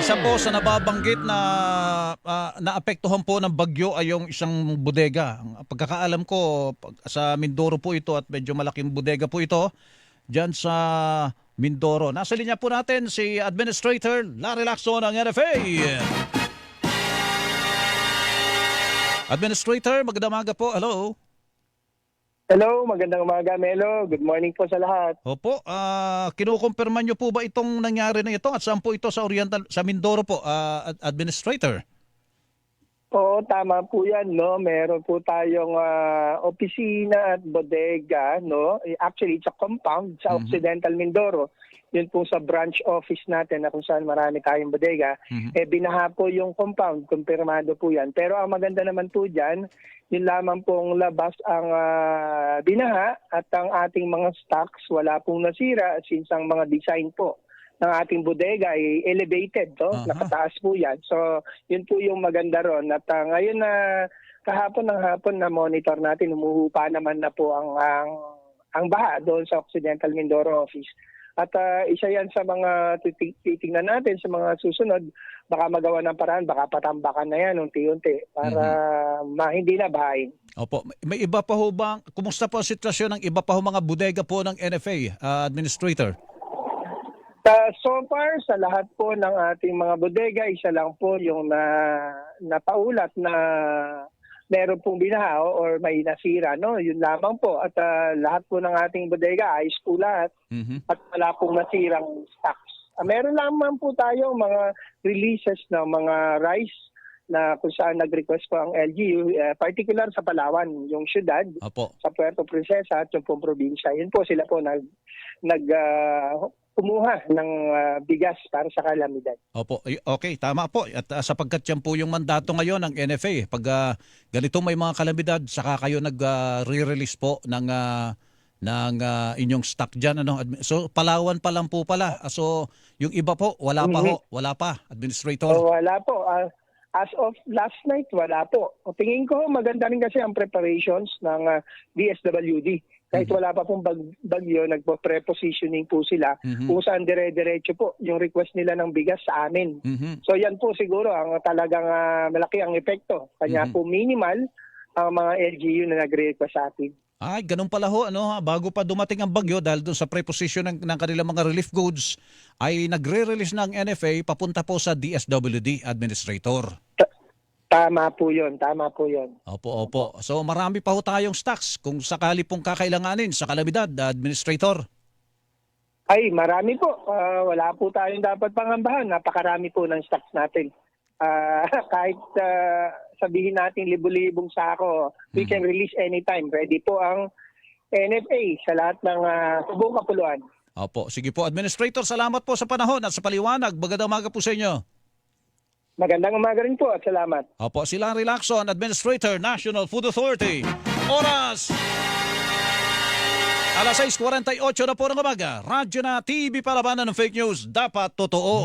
isa po sa nababanggit na ah, naapektuhan po ng bagyo ay yung isang bodega. Pagkakaalam ko sa Mindoro po ito at medyo malaking bodega po ito diyan sa Mindoro. Nasa linya po natin si Administrator Larry Lacson ng NFA. Administrator, magandang po. Hello. Hello, magandang umaga Melo. Good morning po sa lahat. Opo, ah kinukumpirma niyo po ba itong nangyari na ito at saan po ito sa Oriental sa Mindoro po, ad- Administrator? Oo, tama po yan, no? Meron po tayong ah, opisina at bodega, no? Eh, Actually, it's a compound sa Mhm. Occidental Mindoro. Yun po sa branch office natin na kung saan marami tayong bodega. Mhm. Eh, binaha po yung compound, kumpirmado po yan. Pero ang maganda naman po dyan, yun lamang pong labas ang ah, binaha at ang ating mga stocks wala pong nasira since ang mga design po ng ating bodega ay elevated, to, Aha. nakataas po yan. So, yun po yung maganda ron. At ah, ngayon na kahapon ng hapon na monitor natin, umuhupa naman na po ang ang, ang baha doon sa Occidental Mindoro office. At ah, isa yan sa mga titingnan natin sa mga susunod, baka magawa ng paraan, baka patambakan na yan unti-unti para ma, hindi na bahain. Opo, may- iba pa ho ba, kumusta po ang sitwasyon ng iba pa ho mga bodega po ng NFA, ah, Administrator? Uh, so far, sa lahat po ng ating mga bodega, isa lang po yung na, napaulat na meron pong binaha or may nasira. No? Yun lamang po. At ah, lahat po ng ating bodega, ayos po lahat Mhm. at wala pong nasirang stocks. Ah, meron lamang po tayo mga releases ng mga rice na kung saan nag-request po ang LGU, eh, particular sa Palawan, yung syudad, Opo. sa Puerto Princesa at yung pong probinsya. Yun po sila po nag, nag ah, kumuha ng ah, bigas para sa kalamidad. Opo, Ay, okay, tama po. At ah, sapagkat yan po yung mandato ngayon ng NFA, pag ah, ganito may mga kalamidad, saka kayo nag-re-release po ng ah, ng ah, inyong stock diyan ano. So Palawan pa lang po pala. So yung iba po wala pa ho, wala pa, Administrator. So wala po. Ah, as of last night, wala po. O, tingin ko maganda rin kasi ang preparations ng ah, DSWD. Kahit Mhm. wala pa pong bag, bagyo, nagpo-prepositioning po sila Mhm. kung saan dire-diretso po yung request nila ng bigas sa amin. Mhm. So yan po siguro ang talagang ah, malaki ang epekto. Kanya Mhm. po minimal ang mga LGU na nagre-request sa atin. Ay, ganun pala ho, ano, bago pa dumating ang bagyo dahil doon sa preposition ng, ng kanilang mga relief goods, ay nagre-release ng NFA papunta po sa DSWD Administrator. Tama po yun, tama po yun. Opo, opo. So marami pa ho tayong stocks kung sakali pong kakailanganin sa kalamidad, Administrator. Ay, marami po. Ah, wala po tayong dapat pangambahan. Napakarami po ng stocks natin. Ah, kahit ah, sabihin natin libu-libong sako, we can release anytime. Ready po ang NFA sa lahat ng uh, buong kapuluan. Opo, sige po. Administrator, salamat po sa panahon at sa paliwanag. Magandang umaga po sa inyo. Magandang umaga rin po at salamat. Opo, si Larry Lacson, Administrator, National Food Authority. Oras! Alas 6.48 na po ng umaga. Radyo na TV palabanan ng fake news. Dapat totoo.